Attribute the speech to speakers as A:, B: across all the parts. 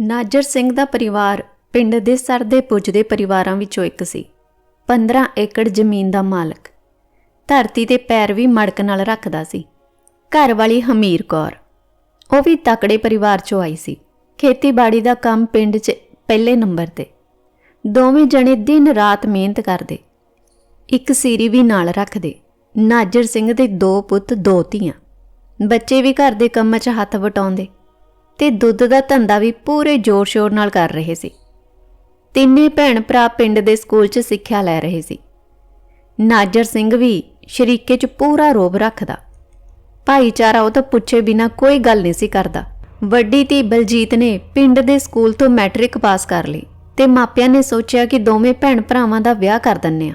A: ਨਾਜਰ ਸਿੰਘ ਦਾ ਪਰਿਵਾਰ ਪਿੰਡ ਦੇ ਸਰਦੇ ਪੁੱਜਦੇ ਪਰਿਵਾਰਾਂ ਵਿੱਚੋਂ ਇੱਕ ਸੀ। 15 ਏਕੜ ਜ਼ਮੀਨ ਦਾ ਮਾਲਕ। ਧਰਤੀ ਤੇ ਪੈਰ ਵੀ ਮੜਕ ਨਾਲ ਰੱਖਦਾ ਸੀ। ਘਰ ਵਾਲੀ ਹਮੀਰ ਕੌਰ। ਉਹ ਵੀ ਤਕੜੇ ਪਰਿਵਾਰ ਚੋਂ ਆਈ ਸੀ। ਖੇਤੀਬਾੜੀ ਦਾ ਕੰਮ ਪਿੰਡ 'ਚ ਪਹਿਲੇ ਨੰਬਰ ਤੇ। ਦੋਵੇਂ ਜਣੇ ਦਿਨ ਰਾਤ ਮਿਹਨਤ ਕਰਦੇ। ਇੱਕ ਸੀਰੀ ਵੀ ਨਾਲ ਰੱਖਦੇ। ਨਾਜਰ ਸਿੰਘ ਦੇ ਦੋ ਪੁੱਤ, ਦੋ ਧੀਆਂ। ਬੱਚੇ ਵੀ ਘਰ ਦੇ ਕੰਮਾਂ 'ਚ ਹੱਥ ਵਟਾਉਂਦੇ। ਤੇ ਦੁੱਧ ਦਾ ਧੰਦਾ ਵੀ ਪੂਰੇ ਜ਼ੋਰ-ਸ਼ੋਰ ਨਾਲ ਕਰ ਰਹੇ ਸੀ। ਤਿੰਨੇ ਭੈਣ ਭਰਾ ਪਿੰਡ ਦੇ ਸਕੂਲ 'ਚ ਸਿੱਖਿਆ ਲੈ ਰਹੇ ਸੀ। ਨਾਜਰ ਸਿੰਘ ਵੀ ਸ਼ਰੀਕੇ 'ਚ ਪੂਰਾ ਰੋਬ ਰੱਖਦਾ। ਭਾਈਚਾਰਾ ਉਹ ਤਾਂ ਪੁੱਛੇ ਬਿਨਾ ਕੋਈ ਗੱਲ ਨਹੀਂ ਸੀ ਕਰਦਾ। ਵੱਡੀ ਧੀ ਬਲਜੀਤ ਨੇ ਪਿੰਡ ਦੇ ਸਕੂਲ ਤੋਂ ਮੈਟ੍ਰਿਕ ਪਾਸ ਕਰ ਲਈ ਤੇ ਮਾਪਿਆਂ ਨੇ ਸੋਚਿਆ ਕਿ ਦੋਵੇਂ ਭੈਣ ਭਰਾਵਾਂ ਦਾ ਵਿਆਹ ਕਰ ਦਿੰਨੇ ਆ।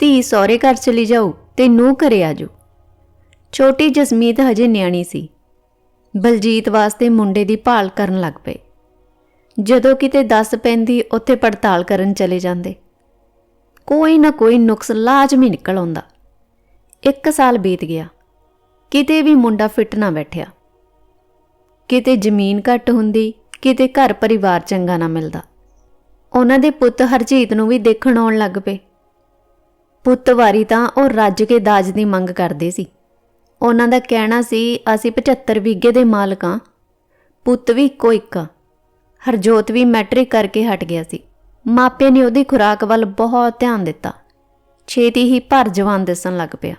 A: ਧੀ ਸਹੁਰੇ ਘਰ ਚਲੀ ਜਾਊ ਤੇ ਨੂੰ ਘਰੇ ਆਜੂ ਛੋਟੀ ਜਸਮੀਤ ਹਜੇ ਨਿਆਣੀ ਸੀ। ਬਲਜੀਤ ਵਾਸਤੇ ਮੁੰਡੇ ਦੀ ਭਾਲ ਕਰਨ ਲੱਗ ਪਏ। ਜਦੋਂ ਕਿਤੇ ਦੱਸ ਪੈਂਦੀ, ਉੱਥੇ ਪੜਤਾਲ ਕਰਨ ਚਲੇ ਜਾਂਦੇ। ਕੋਈ ਨਾ ਕੋਈ ਨੁਕਸ ਲਾਜ਼ਮੀ ਨਿਕਲ ਆਉਂਦਾ। ਇੱਕ ਸਾਲ ਬੀਤ ਗਿਆ। ਕਿਤੇ ਵੀ ਮੁੰਡਾ ਫਿੱਟ ਨਾ ਬੈਠਿਆ। ਕਿਤੇ ਜ਼ਮੀਨ ਘੱਟ ਹੁੰਦੀ, ਕਿਤੇ ਘਰ ਪਰਿਵਾਰ ਚੰਗਾ ਨਾ ਮਿਲਦਾ। ਉਹਨਾਂ ਦੇ ਪੁੱਤ ਹਰਜੀਤ ਨੂੰ ਵੀ ਦੇਖਣ ਆਉਣ ਲੱਗ ਪਏ। ਪੁੱਤ ਵਾਰੀ ਤਾਂ ਉਹ ਰੱਜ ਕੇ ਦਾਜ ਦੀ ਮੰਗ ਕਰਦੇ ਸੀ। ਉਹਨਾਂ ਦਾ ਕਹਿਣਾ ਸੀ, ਅਸੀਂ 75 ਵਿਗੇ ਦੇ ਮਾਲਕ ਹਾਂ। ਪੁੱਤ ਵੀ ਇੱਕੋ ਇੱਕ ਆ। ਹਰਜੋਤ ਵੀ ਮੈਟ੍ਰਿਕ ਕਰਕੇ ਹਟ ਗਿਆ ਸੀ। ਮਾਪਿਆਂ ਨੇ ਉਹਦੀ ਖੁਰਾਕ ਵੱਲ ਬਹੁਤ ਧਿਆਨ ਦਿੱਤਾ। ਛੇਤੀ ਹੀ ਭਰ ਜਵਾਨ ਦਿਸਣ ਲੱਗ ਪਿਆ।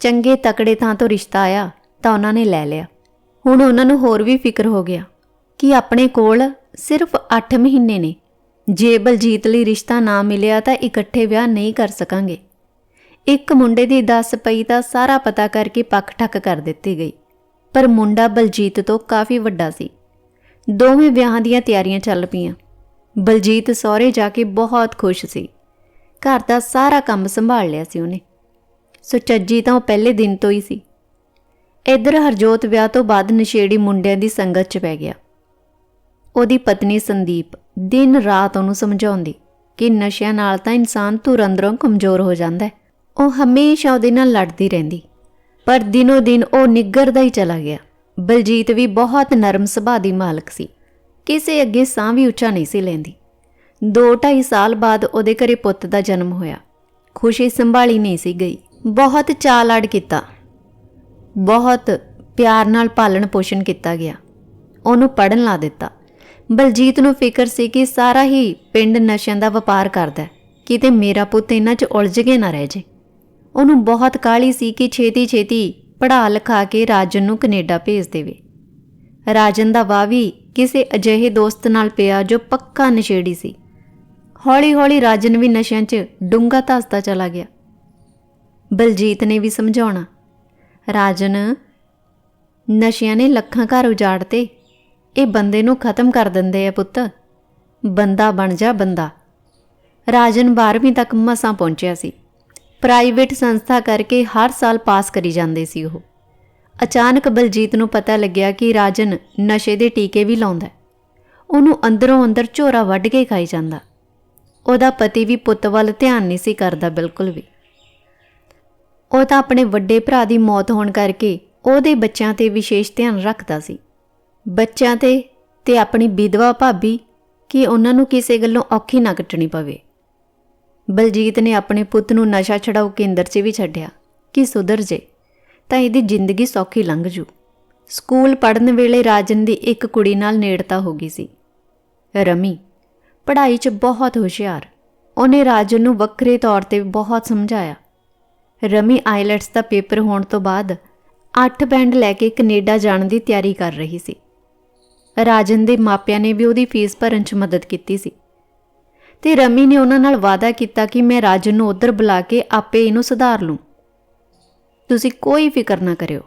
A: ਚੰਗੇ ਤਕੜੇ ਥਾਂ ਤੋਂ ਰਿਸ਼ਤਾ ਆਇਆ ਤਾਂ ਉਹਨਾਂ ਨੇ ਲੈ ਲਿਆ। ਹੁਣ ਉਹਨਾਂ ਨੂੰ ਹੋਰ ਵੀ ਫਿਕਰ ਹੋ ਗਿਆ ਕਿ ਆਪਣੇ ਕੋਲ ਸਿਰਫ 8 ਮਹੀਨੇ ਨੇ। ਜੇ ਬਲਜੀਤ ਲਈ ਰਿਸ਼ਤਾ ਨਾ ਮਿਲਿਆ ਤਾਂ ਇਕੱਠੇ ਵਿਆਹ ਨਹੀਂ ਕਰ ਸਕਾਂਗੇ। ਇੱਕ ਮੁੰਡੇ ਦੀ ਦੱਸ ਪਈ ਤਾਂ ਸਾਰਾ ਪਤਾ ਕਰਕੇ ਪੱਖ ਠੱਕ ਕਰ ਦਿੱਤੀ ਗਈ। ਪਰ ਮੁੰਡਾ ਬਲਜੀਤ ਤੋਂ ਕਾਫੀ ਵੱਡਾ ਸੀ। ਦੋਵੇਂ ਵਿਆਹਾਂ ਦੀਆਂ ਤਿਆਰੀਆਂ ਚੱਲ ਪਈਆਂ। ਬਲਜੀਤ ਸਹੁਰੇ ਜਾ ਕੇ ਬਹੁਤ ਖੁਸ਼ ਸੀ। ਘਰ ਦਾ ਸਾਰਾ ਕੰਮ ਸੰਭਾਲ ਲਿਆ ਸੀ ਉਹਨੇ। ਸੁਚੱਜੀ ਤਾਂ ਉਹ ਪਹਿਲੇ ਦਿਨ ਤੋਂ ਹੀ ਸੀ। ਇੱਧਰ ਹਰਜੋਤ ਵਿਆਹ ਤੋਂ ਬਾਅਦ ਨਸ਼ੇੜੀ ਮੁੰਡਿਆਂ ਦੀ ਸੰਗਤ 'ਚ ਪੈ ਗਿਆ। ਉਹਦੀ ਪਤਨੀ ਸੰਦੀਪ ਦਿਨ ਰਾਤ ਉਹਨੂੰ ਸਮਝਾਉਂਦੀ ਕਿ ਨਸ਼ਿਆਂ ਨਾਲ ਤਾਂ ਇਨਸਾਨ ਧੁਰ ਅੰਦਰੋਂ ਕਮਜ਼ੋਰ ਹੋ ਜਾਂਦਾ ਹੈ। ਉਹ ਹਮੇਸ਼ਾ ਉਹਦੇ ਨਾਲ ਲੜਦੀ ਰਹਿੰਦੀ। ਪਰ ਦਿਨੋ ਦਿਨ ਉਹ ਨਿੱਗਰਦਾ ਹੀ ਚਲਾ ਗਿਆ। ਬਲਜੀਤ ਵੀ ਬਹੁਤ ਨਰਮ ਸੁਭਾਅ ਦੀ ਮਾਲਕ ਸੀ। ਕਿਸੇ ਅੱਗੇ ਸਾਹ ਵੀ ਉੱਚਾ ਨਹੀਂ ਸੀ ਲੈਂਦੀ। 2-2.5 ਸਾਲ ਬਾਅਦ ਉਹਦੇ ਘਰੇ ਪੁੱਤ ਦਾ ਜਨਮ ਹੋਇਆ। ਖੁਸ਼ੀ ਸੰਭਾਲੀ ਨਹੀਂ ਸੀ ਗਈ। ਬਹੁਤ ਚਾਅ ਲਾਡ ਕੀਤਾ। ਬਹੁਤ ਪਿਆਰ ਨਾਲ ਪਾਲਣ ਪੋਸ਼ਣ ਕੀਤਾ ਗਿਆ। ਉਹਨੂੰ ਪੜਨ ਲਾ ਦਿੱਤਾ। ਬਲਜੀਤ ਨੂੰ ਫਿਕਰ ਸੀ ਕਿ ਸਾਰਾ ਹੀ ਪਿੰਡ ਨਸ਼ਿਆਂ ਦਾ ਵਪਾਰ ਕਰਦਾ ਕਿਤੇ ਮੇਰਾ ਪੁੱਤ ਇਹਨਾਂ 'ਚ ਉਲਝ ਕੇ ਨਾ ਰਹਿ ਜੇ। ਉਹਨੂੰ ਬਹੁਤ ਕਾਹਲੀ ਸੀ ਕਿ ਛੇਤੀ ਛੇਤੀ ਪੜ੍ਹਾ ਲਿਖਾ ਕੇ ਰਾਜਨ ਨੂੰ ਕੈਨੇਡਾ ਭੇਜ ਦੇਵੇ। ਰਾਜਨ ਦਾ ਵਾਹ ਵੀ ਕਿਸੇ ਅਜਿਹੇ ਦੋਸਤ ਨਾਲ ਪਿਆ ਜੋ ਪੱਕਾ ਨਸ਼ੇੜੀ ਸੀ। ਹੌਲੀ-ਹੌਲੀ ਰਾਜਨ ਵੀ ਨਸ਼ਿਆਂ 'ਚ ਡੂੰਘਾ ਧੱਸਦਾ ਚਲਾ ਗਿਆ। ਬਲਜੀਤ ਨੇ ਵੀ ਸਮਝਾਉਣਾ, ਰਾਜਨ, ਨਸ਼ਿਆਂ ਨੇ ਲੱਖਾਂ ਘਰ ਉਜਾੜਤੇ। ਇਹ ਬੰਦੇ ਨੂੰ ਖਤਮ ਕਰ ਦਿੰਦੇ ਆ ਪੁੱਤ। ਬੰਦਾ ਬਣ ਜਾ ਬੰਦਾ। ਰਾਜਨ 12ਵੀਂ ਤੱਕ ਮਸਾਂ ਪਹੁੰਚਿਆ ਸੀ। ਪ੍ਰਾਈਵੇਟ ਸੰਸਥਾ ਕਰਕੇ ਹਰ ਸਾਲ ਪਾਸ ਕਰੀ ਜਾਂਦੇ ਸੀ ਉਹ। ਅਚਾਨਕ ਬਲਜੀਤ ਨੂੰ ਪਤਾ ਲੱਗਿਆ ਕਿ ਰਾਜਨ ਨਸ਼ੇ ਦੇ ਟੀਕੇ ਵੀ ਲਾਉਂਦਾ ਉਹਨੂੰ ਅੰਦਰੋਂ ਅੰਦਰ ਝੋਰਾ ਵੱਢ ਕੇ ਖਾਈ ਜਾਂਦਾ। ਉਹਦਾ ਪਤੀ ਵੀ ਪੁੱਤ ਵੱਲ ਧਿਆਨ ਨਹੀਂ ਸੀ ਕਰਦਾ ਬਿਲਕੁਲ ਵੀ। ਉਹ ਤਾਂ ਆਪਣੇ ਵੱਡੇ ਭਰਾ ਦੀ ਮੌਤ ਹੋਣ ਕਰਕੇ ਉਹਦੇ ਬੱਚਿਆਂ ਤੇ ਵਿਸ਼ੇਸ਼ ਧਿਆਨ ਰੱਖਦਾ ਸੀ। ਬੱਚਿਆਂ ਤੇ ਤੇ ਆਪਣੀ ਵਿਧਵਾ ਭਾਬੀ ਕਿ ਉਹਨਾਂ ਨੂੰ ਕਿਸੇ ਗੱਲੋਂ ਔਖੀ ਨਾ ਕੱਟਣੀ ਪਵੇ। ਬਲਜੀਤ ਨੇ ਆਪਣੇ ਪੁੱਤ ਨੂੰ ਨਸ਼ਾ ਛਡਾਊ ਕੇਂਦਰ 'ਚ ਵੀ ਛੱਡਿਆ, ਕਿ ਸੁਧਰ ਜੇ, ਤਾਂ ਇਹਦੀ ਜ਼ਿੰਦਗੀ ਸੌਖੀ ਲੰਘ ਜੂ। ਸਕੂਲ ਪੜ੍ਹਨ ਵੇਲੇ ਰਾਜਨ ਦੀ ਇੱਕ ਕੁੜੀ ਨਾਲ ਨੇੜਤਾ ਹੋ ਗਈ ਸੀ। ਰਮੀ, ਪੜ੍ਹਾਈ 'ਚ ਬਹੁਤ ਹੁਸ਼ਿਆਰ, ਉਹਨੇ ਰਾਜਨ ਨੂੰ ਵੱਖਰੇ ਤੌਰ ਤੇ ਬਹੁਤ ਸਮਝਾਇਆ। ਰਮੀ ਆਈਲੈਟਸ ਦਾ ਪੇਪਰ ਹੋਣ ਤੋਂ ਬਾਅਦ 8 ਬੈਂਡ ਲੈ ਕੇ ਕੈਨੇਡਾ ਜਾਣ ਦੀ ਤਿਆਰੀ ਕਰ ਰਹੀ ਸੀ। ਰਾਜਨ ਦੇ ਮਾਪਿਆਂ ਨੇ ਵੀ ਉਹਦੀ ਫੀਸ ਭਰਨ 'ਚ ਮਦਦ ਕੀਤੀ ਸੀ। ਤੇ ਰਮੀ ਨੇ ਉਹਨਾਂ ਨਾਲ ਵਾਅਦਾ ਕੀਤਾ ਕਿ ਮੈਂ ਰਾਜਨ ਨੂੰ ਉੱਧਰ ਬੁਲਾ ਕੇ ਆਪੇ ਇਹਨੂੰ ਸੁਧਾਰ ਲੂੰ। ਤੁਸੀਂ ਕੋਈ ਫਿਕਰ ਨਾ ਕਰਿਓ।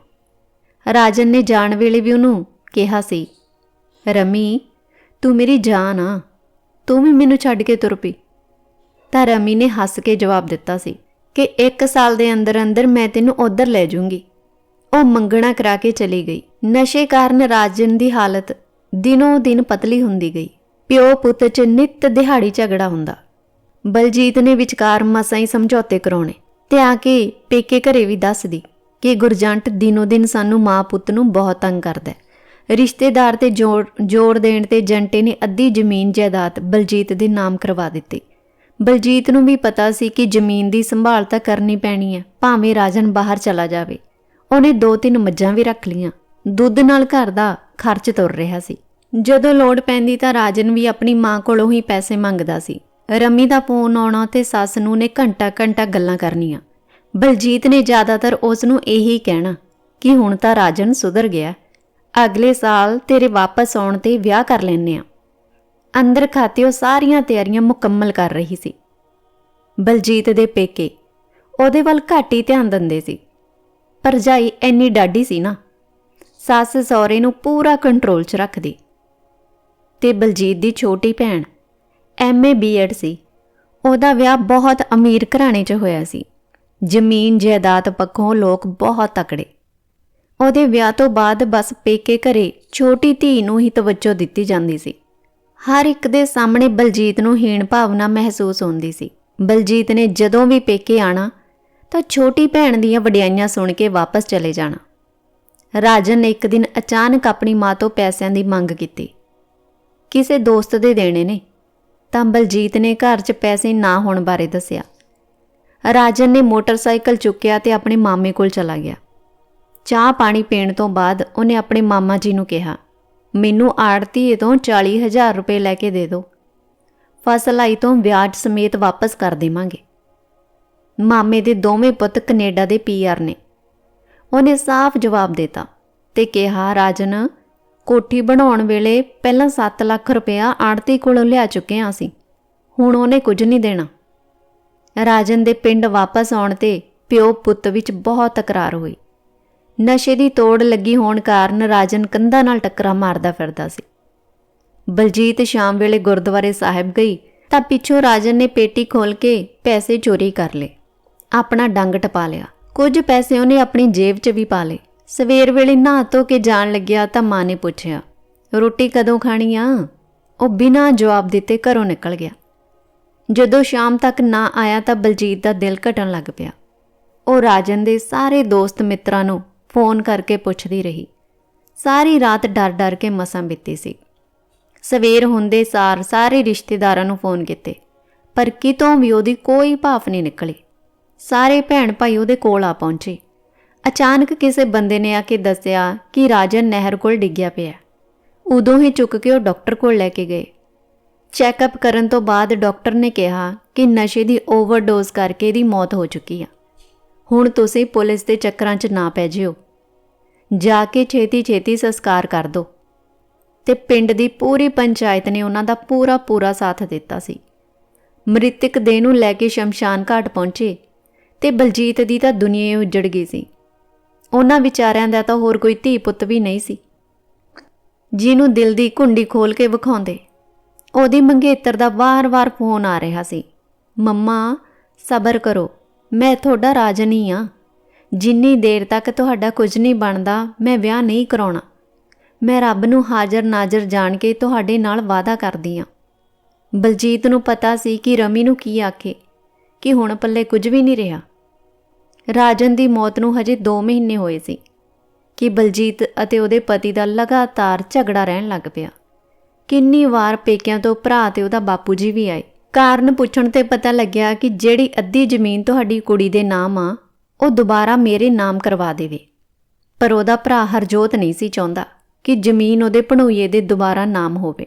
A: ਰਾਜਨ ਨੇ ਜਾਣ ਵੇਲੇ ਵੀ ਉਹਨੂੰ ਕਿਹਾ ਸੀ, ਰਮੀ, ਤੂੰ ਮੇਰੀ ਜਾਨ ਆ, ਤੂੰ ਵੀ ਮੈਨੂੰ ਛੱਡ ਕੇ ਤੁਰ ਪਈ। ਤਾਂ ਰਮੀ ਨੇ ਹੱਸ ਕੇ ਜਵਾਬ ਦਿੱਤਾ ਸੀ ਕਿ ਇੱਕ ਸਾਲ ਦੇ ਅੰਦਰ ਅੰਦਰ ਮੈਂ ਤੈਨੂੰ ਉੱਧਰ ਲੈ ਜਾਊਂਗੀ। ਉਹ ਮੰਗਣਾ ਕਰਾ ਕੇ ਚਲੀ ਗਈ। ਨਸ਼ੇ ਕਾਰਨ ਰਾਜਨ ਦੀ ਹਾਲਤ ਦਿਨੋਂ ਦਿਨ ਪਤਲੀ ਹੁੰਦੀ ਗਈ। ਪਿਓ ਪੁੱਤ ਚ ਨਿੱਤ ਦਿਹਾੜੀ ਝਗੜਾ ਹੁੰਦਾ। ਬਲਜੀਤ ਨੇ ਵਿਚਕਾਰ ਮਸਾਂ ਹੀ ਸਮਝੌਤੇ ਕਰਾਉਣੇ ਤੇ ਆ ਕੇ ਪੇਕੇ ਘਰੇ ਵੀ ਦੱਸਦੀ ਕਿ ਗੁਰਜੰਟ ਦਿਨੋ ਦਿਨ ਸਾਨੂੰ ਮਾਂ ਪੁੱਤ ਨੂੰ ਬਹੁਤ ਤੰਗ ਕਰਦਾ ਰਿਸ਼ਤੇਦਾਰ ਤੇ ਜੋੜ ਜੋਰ ਦੇਣ ਤੇ ਜੰਟੇ ਨੇ ਅੱਧੀ ਜ਼ਮੀਨ ਜਾਇਦਾਦ ਬਲਜੀਤ ਦੇ ਨਾਮ ਕਰਵਾ ਦਿੱਤੀ। ਬਲਜੀਤ ਨੂੰ ਵੀ ਪਤਾ ਸੀ ਕਿ ਜ਼ਮੀਨ ਦੀ ਸੰਭਾਲ ਤਾਂ ਕਰਨੀ ਪੈਣੀ ਹੈ, ਭਾਵੇਂ ਰਾਜਨ ਬਾਹਰ ਚਲਾ ਜਾਵੇ। ਉਹਨੇ ਦੋ ਤਿੰਨ ਮੱਝਾਂ ਵੀ ਰੱਖ ਲੀਆਂ ਦੁੱਧ ਨਾਲ ਘਰ ਦਾ ਖਰਚ ਤੁਰ ਰਿਹਾ ਸੀ। ਜਦੋਂ ਲੋੜ ਪੈਂਦੀ ਤਾਂ ਰਾਜਨ ਵੀ ਆਪਣੀ ਮਾਂ ਕੋਲੋਂ ਹੀ ਪੈਸੇ ਮੰਗਦਾ ਸੀ। ਰਮੀ ਦਾ ਫੋਨ ਆਉਣਾ ਤੇ ਸੱਸ ਨੂੰ ਨੇ ਘੰਟਾ ਘੰਟਾ ਗੱਲਾਂ ਕਰਨੀਆਂ। ਬਲਜੀਤ ਨੇ ਜ਼ਿਆਦਾਤਰ ਉਸ ਨੂੰ ਇਹੀ ਕਹਿਣਾ ਕਿ ਹੁਣ ਤਾਂ ਰਾਜਨ ਸੁਧਰ ਗਿਆ। ਅਗਲੇ ਸਾਲ ਤੇਰੇ ਵਾਪਸ ਆਉਣ ਤੇ ਵਿਆਹ ਕਰ ਲੈਨੇ ਆ ਅੰਦਰ ਖਾਤੇ ਉਹ ਸਾਰੀਆਂ ਤਿਆਰੀਆਂ ਮੁਕੰਮਲ ਕਰ ਰਹੀ ਸੀ। ਬਲਜੀਤ ਦੇ ਪੇਕੇ ਉਹਦੇ ਵੱਲ ਘੱਟ ਹੀ ਧਿਆਨ ਦਿੰਦੇ ਸੀ। ਭਰਜਾਈ ਐਨੀ ਡਾਢੀ ਸੀ ਨਾ। ਸੱਸ ਸਹੁਰੇ ਨੂੰ ਪੂਰਾ ਕੰਟਰੋਲ 'ਚ ਰੱਖਦੀ। ਤੇ ਬਲਜੀਤ ਦੀ ਛੋਟੀ ਭੈਣ ਐਮਏ ਬੀਐਡ ਸੀ। ਉਹਦਾ ਵਿਆਹ ਬਹੁਤ ਅਮੀਰ ਘਰਾਣੇ 'ਚ ਹੋਇਆ ਸੀ। ਜ਼ਮੀਨ, ਜਾਇਦਾਦ ਪੱਖੋਂ ਲੋਕ ਬਹੁਤ ਤਕੜੇ। ਉਹਦੇ ਵਿਆਹ ਤੋਂ ਬਾਅਦ ਬਸ ਪੇਕੇ ਘਰੇ ਛੋਟੀ ਧੀ ਨੂੰ ਹੀ ਤਵੱਜੋ ਦਿੱਤੀ ਜਾਂਦੀ ਸੀ। ਹਰ ਇੱਕ ਦੇ ਸਾਹਮਣੇ ਬਲਜੀਤ ਨੂੰ ਹੀਣ ਭਾਵਨਾ ਮਹਿਸੂਸ ਹੁੰਦੀ ਸੀ। ਬਲਜੀਤ ਨੇ ਜਦੋਂ ਵੀ ਪੇਕੇ ਆਣਾ, ਤਾਂ ਛੋਟੀ ਭੈਣ ਦੀਆਂ ਵਡਿਆਈਆਂ ਸੁਣ ਕੇ ਵਾਪਸ ਚਲੇ ਜਾਣਾ। ਰਾਜਨ ਨੇ ਇੱਕ ਦਿਨ ਅਚਾਨਕ ਆਪਣੀ ਮਾਂ ਤੋਂ ਪੈਸਿਆਂ ਦੀ ਮੰਗ ਕੀਤੀ। ਕਿਸੇ ਦੋਸਤ ਦੇ ਦੇਣੇ ਨੇ। ਤਾਂ ਬਲਜੀਤ ਨੇ ਘਰ 'ਚ ਪੈਸੇ ਨਾ ਹੋਣ ਬਾਰੇ ਦੱਸਿਆ। ਰਾਜਨ ਨੇ ਮੋਟਰਸਾਈਕਲ ਚੁੱਕਿਆ ਤੇ ਆਪਣੇ ਮਾਮੇ ਕੋਲ ਚਲਾ ਗਿਆ। ਚਾਹ ਪਾਣੀ ਪੀਣ ਤੋਂ ਬਾਅਦ ਉਹਨੇ ਆਪਣੇ ਮਾਮਾ ਜੀ ਨੂੰ ਕਿਹਾ, ਮੈਨੂੰ ਆੜਤੀਏ ਤੋਂ 40000 ਰੁਪਏ ਲੈ ਕੇ ਦੇ ਦਿਓ। ਫਸਲ ਆਈ ਤੋਂ ਵਿਆਜ ਸਮੇਤ ਵਾਪਸ ਕਰ ਦੇਵਾਂਗੇ। ਮਾਮੇ ਦੇ ਦੋਵੇਂ ਪੁੱਤ ਕੈਨੇਡਾ ਦੇ ਪੀਆਰ ਨੇ। ਉਹਨੇ ਸਾਫ਼ ਜਵਾਬ ਦਿੱਤਾ ਤੇ ਕਿਹਾ, ਰਾਜਨ ਕੋਠੀ ਬਣਾਉਣ ਵੇਲੇ ਪਹਿਲਾਂ 7 ਲੱਖ ਰੁਪਇਆ ਆੜਤੀ ਕੋਲੋਂ ਲਿਆ ਚੁੱਕੇ ਹਾਂ ਅਸੀਂ ਹੁਣ ਉਹਨੇ ਕੁਝ ਨਹੀਂ ਦੇਣਾ। ਰਾਜਨ ਦੇ ਪਿੰਡ ਵਾਪਸ ਆਉਣ ਤੇ ਪਿਓ ਪੁੱਤ ਵਿੱਚ ਬਹੁਤ ਤਕਰਾਰ ਹੋਈ। ਨਸ਼ੇ ਦੀ ਤੋੜ ਲੱਗੀ ਹੋਣ ਕਾਰਨ ਰਾਜਨ ਕੰਧਾਂ ਨਾਲ ਟੱਕਰਾ ਮਾਰਦਾ ਫਿਰਦਾ ਸੀ। ਬਲਜੀਤ ਸ਼ਾਮ ਵੇਲੇ ਗੁਰਦੁਆਰੇ ਸਾਹਿਬ ਗਈ ਤਾਂ ਪਿੱਛੋਂ ਰਾਜਨ ਨੇ ਪੇਟੀ ਖੋਲ ਕੇ ਪੈਸੇ ਚੋਰੀ ਕਰ ਲਏ। ਆਪਣਾ ਡੰਗ ਟਪਾ ਲਿਆ। ਕੁਝ ਪੈਸੇ ਉਹਨੇ ਆਪਣੀ ਜੇਬ 'ਚ ਵੀ ਪਾ ਲਏ। ਸਵੇਰ ਵੇਲੇ ਨਹਾ ਧੋ ਕੇ ਜਾਣ ਲੱਗਿਆ ਤਾਂ ਮਾਂ ਨੇ ਪੁੱਛਿਆ, ਰੋਟੀ ਕਦੋਂ ਖਾਣੀ ਆ? ਉਹ ਬਿਨਾਂ ਜਵਾਬ ਦਿੱਤੇ ਘਰੋਂ ਨਿਕਲ ਗਿਆ। ਜਦੋਂ ਸ਼ਾਮ ਤੱਕ ਨਾ ਆਇਆ ਤਾਂ ਬਲਜੀਤ ਦਾ ਦਿਲ ਘਟਣ ਲੱਗ ਪਿਆ। ਉਹ ਰਾਜਨ ਦੇ ਸਾਰੇ ਦੋਸਤ ਮਿੱਤਰਾਂ ਨੂੰ ਫੋਨ ਕਰਕੇ ਪੁੱਛਦੀ ਰਹੀ। ਸਾਰੀ ਰਾਤ ਡਰ-ਡਰ ਕੇ ਮਸਾਂ ਬੀਤੀ ਸੀ। ਸਵੇਰ ਹੁੰਦੇ ਸਾਰ ਸਾਰੇ ਰਿਸ਼ਤੇਦਾਰਾਂ ਨੂੰ ਫੋਨ ਕੀਤੇ, ਪਰ ਕਿਤੋਂ ਵੀ ਉਹਦੀ ਕੋਈ ਭਾਫ ਨਹੀਂ ਨਿਕਲੀ। ਸਾਰੇ ਭੈਣ ਭਾਈ ਉਹਦੇ ਕੋਲ ਆ ਪਹੁੰਚੇ। ਅਚਾਨਕ ਕਿਸੇ ਬੰਦੇ ਨੇ ਆ ਕੇ ਦੱਸਿਆ ਕਿ ਰਾਜਨ ਨਹਿਰ ਕੋਲ ਡਿੱਗਿਆ ਪਿਆ। ਉਦੋਂ ਹੀ ਚੁੱਕ ਕੇ ਉਹ ਡਾਕਟਰ ਕੋਲ ਲੈ ਕੇ ਗਏ। ਚੈੱਕਅਪ ਕਰਨ ਤੋਂ ਬਾਅਦ ਡਾਕਟਰ ਨੇ ਕਿਹਾ ਕਿ ਨਸ਼ੇ ਦੀ ਓਵਰਡੋਜ਼ ਕਰਕੇ ਇਹਦੀ ਮੌਤ ਹੋ ਚੁੱਕੀ ਆ। ਹੁਣ ਤੁਸੀਂ ਪੁਲਿਸ ਦੇ ਚੱਕਰਾਂ 'ਚ ਨਾ ਪੈ ਜਿਓ। ਜਾ ਕੇ ਛੇਤੀ-ਛੇਤੀ ਸੰਸਕਾਰ ਕਰ ਦਿਓ ਤੇ ਪਿੰਡ ਦੀ ਪੂਰੀ ਪੰਚਾਇਤ ਨੇ ਉਹਨਾਂ ਦਾ ਪੂਰਾ ਪੂਰਾ ਸਾਥ ਦਿੱਤਾ ਸੀ। ਮ੍ਰਿਤਕ ਦੇਹ ਨੂੰ ਲੈ ਕੇ ਸ਼ਮਸ਼ਾਨ ਘਾਟ ਪਹੁੰਚੇ ਤੇ ਬਲਜੀਤ ਦੀ ਤਾਂ ਦੁਨੀਆ ਹੀ ਉੱਜੜ ਗਈ ਸੀ। ਉਹਨਾਂ ਵਿਚਾਰਿਆਂ ਦਾ ਤਾਂ ਹੋਰ ਕੋਈ ਧੀ ਪੁੱਤ ਵੀ ਨਹੀਂ ਸੀ। ਜਿਹਨੂੰ ਦਿਲ ਦੀ ਕੁੰਡੀ ਖੋਲ ਕੇ ਵਿਖਾਉਂਦੇ, ਉਹਦੀ ਮੰਗੇਤਰ ਦਾ ਵਾਰ-ਵਾਰ ਫੋਨ ਆ ਰਿਹਾ ਸੀ। ਮੰਮਾ, ਸਬਰ ਕਰੋ, ਮੈਂ ਤੁਹਾਡਾ ਰਾਜਨੀ ਆ। ਜਿੰਨੀ ਦੇਰ ਤੱਕ ਤੁਹਾਡਾ ਕੁਝ ਨਹੀਂ ਬਣਦਾ, ਮੈਂ ਵਿਆਹ ਨਹੀਂ ਕਰਾਉਣਾ। ਮੈਂ ਰੱਬ ਨੂੰ ਹਾਜ਼ਰ ਨਾਜ਼ਰ ਜਾਣ ਕੇ ਤੁਹਾਡੇ ਨਾਲ ਵਾਅਦਾ ਕਰਦੀ ਆ। ਬਲਜੀਤ ਨੂੰ ਪਤਾ ਸੀ ਕਿ ਰਮੀ ਨੂੰ ਕੀ ਆਖੇ, ਕਿ ਹੁਣ ਪੱਲੇ ਕੁਝ ਵੀ ਨਹੀਂ ਰਿਹਾ। ਰਾਜਨ ਦੀ ਮੌਤ ਨੂੰ ਹਜੇ 2 ਮਹੀਨੇ ਹੋਏ ਸੀ, ਕਿ ਬਲਜੀਤ ਅਤੇ ਉਹਦੇ ਪਤੀ ਦਾ ਲਗਾਤਾਰ ਝਗੜਾ ਰਹਿਣ ਲੱਗ ਪਿਆ। ਕਿੰਨੀ ਵਾਰ ਪੇਕਿਆਂ ਤੋਂ ਭਰਾ ਤੇ ਉਹਦਾ ਬਾਪੂ ਜੀ ਵੀ ਆਏ। ਕਾਰਨ ਪੁੱਛਣ ਤੇ ਪਤਾ ਲੱਗਿਆ ਕਿ ਜਿਹੜੀ ਅੱਧੀ ਜ਼ਮੀਨ ਤੁਹਾਡੀ ਕੁੜੀ ਦੇ ਨਾਮ ਆ, ਉਹ ਦੁਬਾਰਾ ਮੇਰੇ ਨਾਮ ਕਰਵਾ ਦੇਵੇ। ਪਰ ਉਹਦਾ ਭਰਾ ਹਰਜੋਤ ਨਹੀਂ ਸੀ ਚਾਹੁੰਦਾ ਕਿ ਜ਼ਮੀਨ ਉਹਦੇ ਭਣੋਈਏ ਦੇ ਦੁਬਾਰਾ ਨਾਮ ਹੋਵੇ।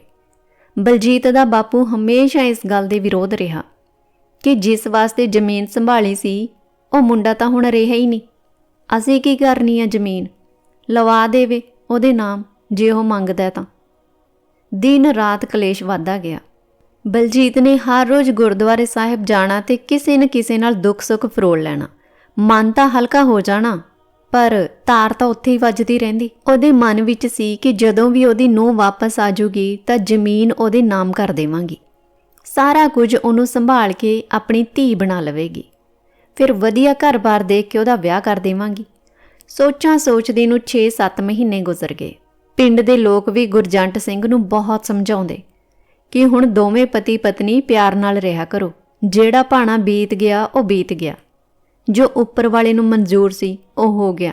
A: ਬਲਜੀਤ ਦਾ ਬਾਪੂ ਹਮੇਸ਼ਾ ਇਸ ਗੱਲ ਦੇ ਵਿਰੋਧ ਰਿਹਾ ਕਿ ਜਿਸ ਵਾਸਤੇ ਜ਼ਮੀਨ ਸੰਭਾਲੀ ਸੀ ਉਹ ਮੁੰਡਾ ਤਾਂ ਹੁਣ ਰਿਹਾ ਹੀ ਨਹੀਂ। ਅਸੀਂ ਕੀ ਕਰਨੀ ਆ ਜ਼ਮੀਨ? ਲਵਾ ਦੇਵੇ ਉਹਦੇ ਨਾਮ, ਜੇ ਉਹ ਮੰਗਦਾ ਤਾਂ। ਦਿਨ ਰਾਤ ਕਲੇਸ਼ ਵਧਦਾ ਗਿਆ। ਬਲਜੀਤ ਨੇ ਹਰ ਰੋਜ਼ ਗੁਰਦੁਆਰੇ ਸਾਹਿਬ ਜਾਣਾ ਤੇ ਕਿਸੇ ਨਾ ਕਿਸੇ ਨਾਲ ਦੁੱਖ ਸੁੱਖ ਫਰੋਲ ਲੈਣਾ। ਮਨ ਤਾਂ ਹਲਕਾ ਹੋ ਜਾਣਾ, ਪਰ ਤਾਰ ਤਾਂ ਉੱਥੇ ਹੀ ਵੱਜਦੀ ਰਹਿੰਦੀ। ਉਹਦੇ ਮਨ ਵਿੱਚ ਸੀ ਕਿ ਜਦੋਂ ਵੀ ਉਹਦੀ ਨੂੰਹ ਵਾਪਸ ਆ ਜੂਗੀ ਤਾਂ ਜ਼ਮੀਨ ਉਹਦੇ ਨਾਮ ਕਰ ਦੇਵਾਂਗੀ। ਸਾਰਾ ਕੁਝ ਉਹਨੂੰ ਸੰਭਾਲ ਕੇ ਆਪਣੀ ਧੀ ਬਣਾ ਲਵੇਗੀ। ਫਿਰ ਵਧੀਆ ਘਰ-ਬਾਰ ਦੇਖ ਕੇ ਉਹਦਾ ਵਿਆਹ ਕਰ ਦੇਵਾਂਗੀ। ਸੋਚਾਂ ਸੋਚਦੀ ਨੂੰ 6-7 ਮਹੀਨੇ ਗੁਜ਼ਰ ਗਏ। ਪਿੰਡ ਦੇ ਲੋਕ ਵੀ ਗੁਰਜੰਟ ਸਿੰਘ ਨੂੰ ਬਹੁਤ ਸਮਝਾਉਂਦੇ ਕਿ ਹੁਣ ਦੋਵੇਂ ਪਤੀ ਪਤਨੀ ਪਿਆਰ ਨਾਲ ਰਿਹਾ ਕਰੋ। ਜਿਹੜਾ ਭਾਣਾ ਬੀਤ ਗਿਆ, ਉਹ ਬੀਤ ਗਿਆ। ਜੋ ਉੱਪਰ ਵਾਲੇ ਨੂੰ ਮਨਜ਼ੂਰ ਸੀ, ਉਹ ਹੋ ਗਿਆ।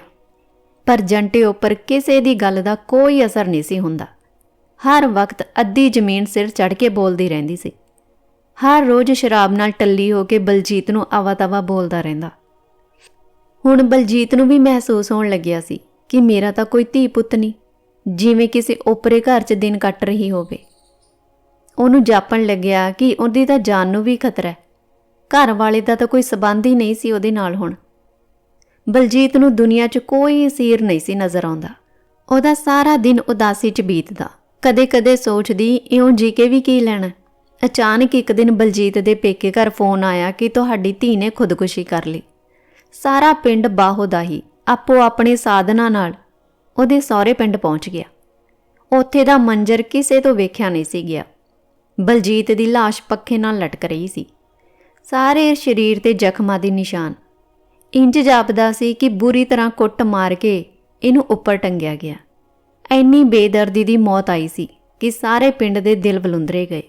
A: ਪਰ ਜੰਟੇ ਉੱਪਰ ਕਿਸੇ ਦੀ ਗੱਲ ਦਾ ਕੋਈ ਅਸਰ ਨਹੀਂ ਸੀ ਹੁੰਦਾ। ਹਰ ਵਕਤ ਅੱਧੀ ਜ਼ਮੀਨ ਸਿਰ ਚੜ ਕੇ ਬੋਲਦੀ ਰਹਿੰਦੀ ਸੀ। ਹਰ ਰੋਜ਼ ਸ਼ਰਾਬ ਨਾਲ ਟੱਲੀ ਹੋ ਕੇ ਬਲਜੀਤ ਨੂੰ ਆਵਾ-ਤਵਾ ਬੋਲਦਾ ਰਹਿੰਦਾ। ਹੁਣ ਬਲਜੀਤ ਨੂੰ ਵੀ ਮਹਿਸੂਸ ਹੋਣ ਲੱਗਿਆ ਸੀ ਕਿ ਮੇਰਾ ਤਾਂ ਕੋਈ ਧੀ ਪੁੱਤ ਨਹੀਂ, ਜਿਵੇਂ ਕਿਸੇ ਓਪਰੇ ਘਰ 'ਚ ਦਿਨ ਕੱਟ ਰਹੀ ਹੋਵੇ। ਉਹਨੂੰ ਜਾਪਣ ਲੱਗਿਆ ਕਿ ਉਹਦੀ ਤਾਂ ਜਾਨ ਨੂੰ ਵੀ ਖਤਰਾ ਹੈ। ਘਰ ਵਾਲੇ ਦਾ ਤਾਂ ਕੋਈ ਸਬੰਧ ਹੀ ਨਹੀਂ ਸੀ ਉਹਦੇ ਨਾਲ ਹੁਣ। ਬਲਜੀਤ ਨੂੰ ਦੁਨੀਆ 'ਚ ਕੋਈ ਅਸੀਰ ਨਹੀਂ ਸੀ ਨਜ਼ਰ ਆਉਂਦਾ। ਉਹਦਾ ਸਾਰਾ ਦਿਨ ਉਦਾਸੀ 'ਚ ਬੀਤਦਾ। ਕਦੇ-ਕਦੇ ਸੋਚਦੀ, ਇਉਂ ਜੀ ਕੇ ਵੀ ਕੀ ਲੈਣਾ ਅਚਾਨਕ ਇੱਕ ਦਿਨ ਬਲਜੀਤ ਦੇ ਪੇਕੇ ਘਰ ਫੋਨ ਆਇਆ ਕਿ ਤੁਹਾਡੀ ਧੀ ਨੇ ਖੁਦਕੁਸ਼ੀ ਕਰ ਲਈ। ਸਾਰਾ ਪਿੰਡ ਬਾਹੋ ਦਾ ਹੀ ਆਪੋ ਆਪਣੇ ਸਾਧਨਾਂ ਨਾਲ ਉਹਦੇ ਸਹੁਰੇ ਪਿੰਡ ਪਹੁੰਚ ਗਿਆ। ਉੱਥੇ ਦਾ ਮੰਜ਼ਰ ਕਿਸੇ ਤੋਂ ਵੇਖਿਆ ਨਹੀਂ ਸੀ ਗਿਆ। ਬਲਜੀਤ ਦੀ ਲਾਸ਼ ਪੱਖੇ ਨਾਲ ਲਟਕ ਰਹੀ ਸੀ। ਸਾਰੇ ਸਰੀਰ ਤੇ ਜ਼ਖਮਾਂ ਦੇ ਨਿਸ਼ਾਨ। ਇੰਜ ਜਾਪਦਾ ਸੀ ਕਿ ਬੁਰੀ ਤਰ੍ਹਾਂ ਕੁੱਟ ਮਾਰ ਕੇ ਇਹਨੂੰ ਉੱਪਰ ਟੰਗਿਆ ਗਿਆ। ਐਨੀ ਬੇਦਰਦੀ ਦੀ ਮੌਤ ਆਈ ਸੀ ਕਿ ਸਾਰੇ ਪਿੰਡ ਦੇ ਦਿਲ ਬਲੁੰਦਰੇ ਗਏ।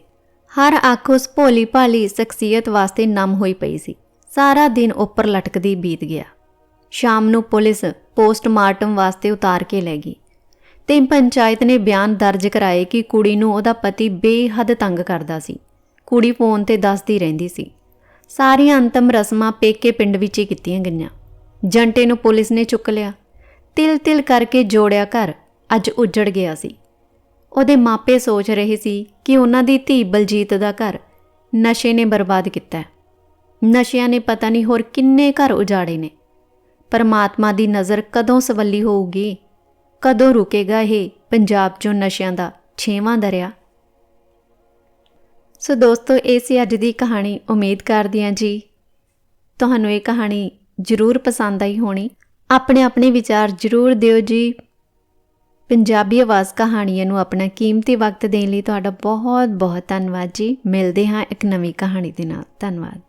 A: ਹਰ ਅੱਖ ਉਸ ਭੋਲੀ ਭਾਲੀ ਸ਼ਖਸੀਅਤ ਵਾਸਤੇ ਨਮ ਹੋਈ ਪਈ ਸੀ। ਸਾਰਾ ਦਿਨ ਉੱਪਰ ਲਟਕਦੀ ਬੀਤ ਗਿਆ। ਸ਼ਾਮ ਨੂੰ ਪੁਲਿਸ ਪੋਸਟਮਾਰਟਮ ਵਾਸਤੇ ਉਤਾਰ ਕੇ ਲੈ ਗਈ ਤੇ ਪੰਚਾਇਤ ਨੇ ਬਿਆਨ ਦਰਜ ਕਰਾਏ ਕਿ ਕੁੜੀ ਨੂੰ ਉਹਦਾ ਪਤੀ ਬੇਹੱਦ ਤੰਗ ਕਰਦਾ ਸੀ। ਕੁੜੀ ਫੋਨ ਤੇ ਦੱਸਦੀ ਰਹਿੰਦੀ ਸੀ। ਸਾਰੀਆਂ ਅੰਤਮ ਰਸਮਾਂ ਪੇਕੇ ਪਿੰਡ ਵਿੱਚ ਹੀ ਕੀਤੀਆਂ ਗਈਆਂ। ਜੰਟੇ ਨੂੰ ਪੁਲਿਸ ਨੇ ਚੁੱਕ ਲਿਆ। ਤਿਲ ਤਿਲ ਕਰਕੇ ਜੋੜਿਆ ਘਰ ਅੱਜ ਉੱਜੜ ਗਿਆ ਸੀ। ਉਹਦੇ ਮਾਪੇ ਸੋਚ ਰਹੇ ਸੀ ਕਿ ਉਹਨਾਂ ਦੀ ਧੀ ਬਲਜੀਤ ਦਾ ਘਰ ਨਸ਼ੇ ਨੇ ਬਰਬਾਦ ਕੀਤਾ ਹੈ। ਨਸ਼ਿਆਂ ਨੇ ਪਤਾ ਨਹੀਂ ਹੋਰ ਕਿੰਨੇ ਘਰ ਉਜਾੜੇ ਨੇ। ਪਰਮਾਤਮਾ ਦੀ ਨਜ਼ਰ ਕਦੋਂ ਸਵੱਲੀ ਹੋਊਗੀ? ਕਦੋਂ ਰੁਕੇਗਾ ਇਹ ਪੰਜਾਬ 'ਚੋਂ ਨਸ਼ਿਆਂ ਦਾ ਛੇਵਾਂ ਦਰਿਆ? ਸੋ ਦੋਸਤੋ, ਇਹ ਸੀ ਅੱਜ ਦੀ ਕਹਾਣੀ। ਉਮੀਦ ਕਰਦੀ ਹਾਂ ਜੀ ਤੁਹਾਨੂੰ ਇਹ ਕਹਾਣੀ ਜ਼ਰੂਰ ਪਸੰਦ ਆਈ ਹੋਣੀ। ਆਪਣੇ ਆਪਣੇ ਵਿਚਾਰ ਜ਼ਰੂਰ ਦਿਓ ਜੀ। ਪੰਜਾਬੀ ਆਵਾਜ਼ ਕਹਾਣੀਆਂ ਨੂੰ ਆਪਣਾ ਕੀਮਤੀ ਵਕਤ ਦੇਣ ਲਈ ਤੁਹਾਡਾ ਬਹੁਤ ਬਹੁਤ ਧੰਨਵਾਦ ਜੀ। ਮਿਲਦੇ ਹਾਂ ਇੱਕ ਨਵੀਂ ਕਹਾਣੀ ਦੇ ਨਾਲ। ਧੰਨਵਾਦ।